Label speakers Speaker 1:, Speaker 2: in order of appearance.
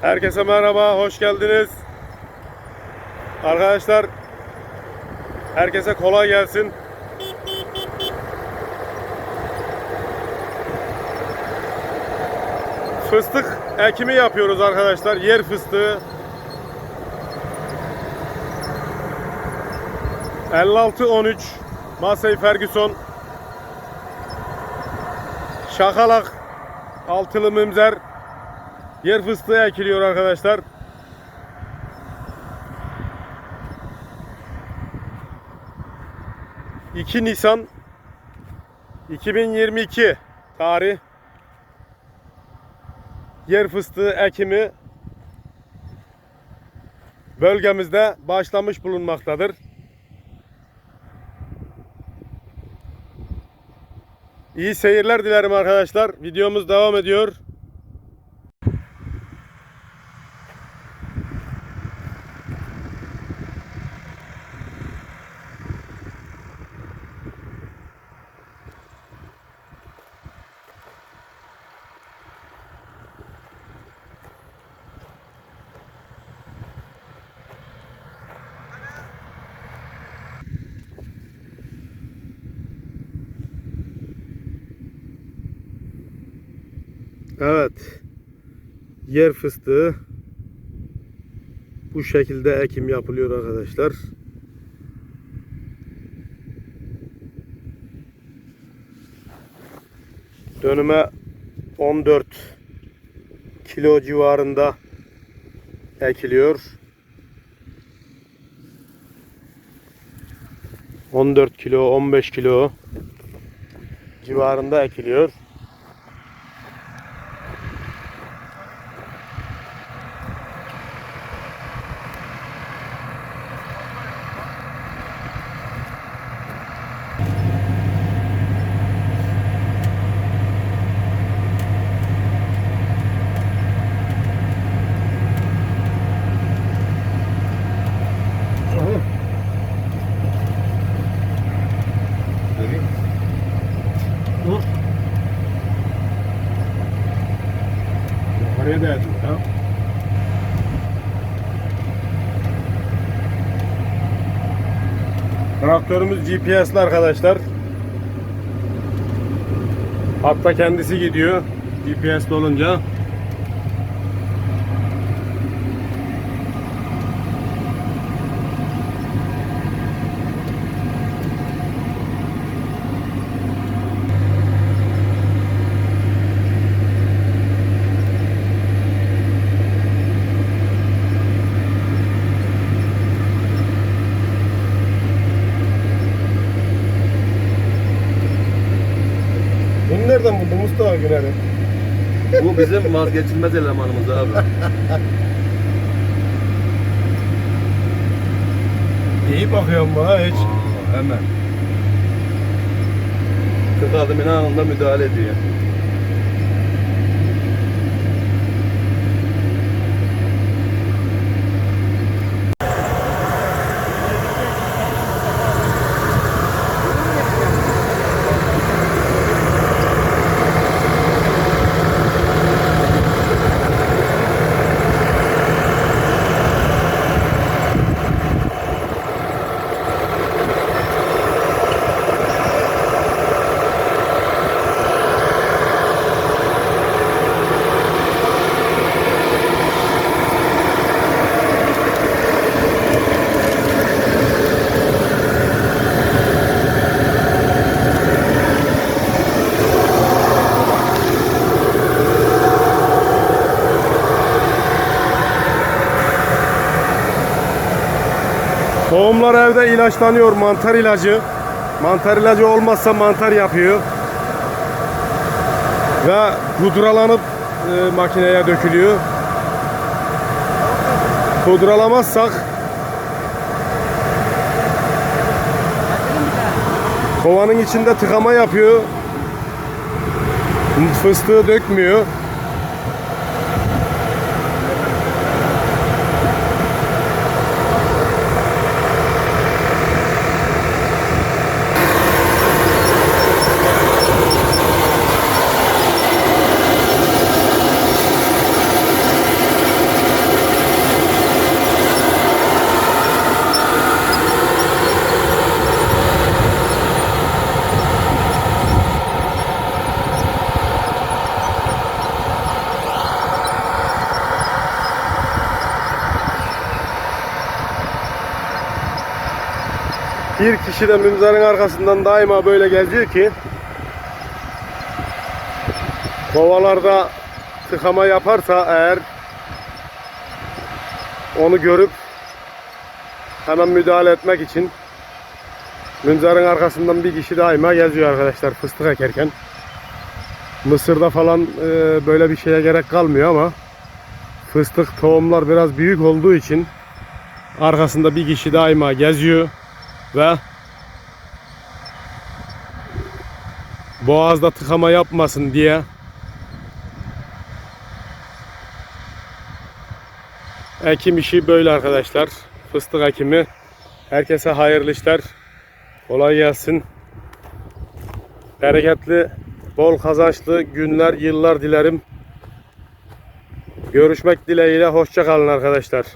Speaker 1: Herkese merhaba, hoş geldiniz. Arkadaşlar, herkese kolay gelsin. Fıstık ekimi yapıyoruz arkadaşlar. Yer fıstığı. 56-13 Massey Ferguson Şakalak Altılı Mümzer Yer fıstığı ekiliyor arkadaşlar. ...2 Nisan... ...2022... ...tarih... ...yer fıstığı ekimi... ...bölgemizde başlamış bulunmaktadır. İyi seyirler dilerim arkadaşlar. Videomuz devam ediyor. Evet. Yer fıstığı bu şekilde ekim yapılıyor arkadaşlar. Dönüme 14 kilo civarında ekiliyor. 14 kilo 15 kilo civarında ekiliyor. Traktörümüz GPS'li arkadaşlar. Hatta kendisi gidiyor. GPS'li olunca. Nereden buldun Mustafa Güner'i?
Speaker 2: Bu bizim vazgeçilmez elemanımız abi.
Speaker 1: İyi bakıyorum bana hiç.
Speaker 2: hemen. Kırk adımın anında müdahale ediyor.
Speaker 1: Tohumlar evde ilaçlanıyor mantar ilacı. Mantar ilacı olmazsa mantar yapıyor. Ve pudralanıp e, makineye dökülüyor. Pudralamazsak kovanın içinde tıkama yapıyor. Fıstığı dökmüyor. Bir kişi de münzerin arkasından daima böyle geziyor ki kovalarda tıkama yaparsa eğer onu görüp hemen müdahale etmek için münzerin arkasından bir kişi daima geziyor arkadaşlar fıstık ekerken. Mısırda falan e, böyle bir şeye gerek kalmıyor ama fıstık tohumlar biraz büyük olduğu için arkasında bir kişi daima geziyor ve boğazda tıkama yapmasın diye ekim işi böyle arkadaşlar. Fıstık ekimi. Herkese hayırlı işler. Kolay gelsin. Bereketli, bol kazançlı günler, yıllar dilerim. Görüşmek dileğiyle hoşça kalın arkadaşlar.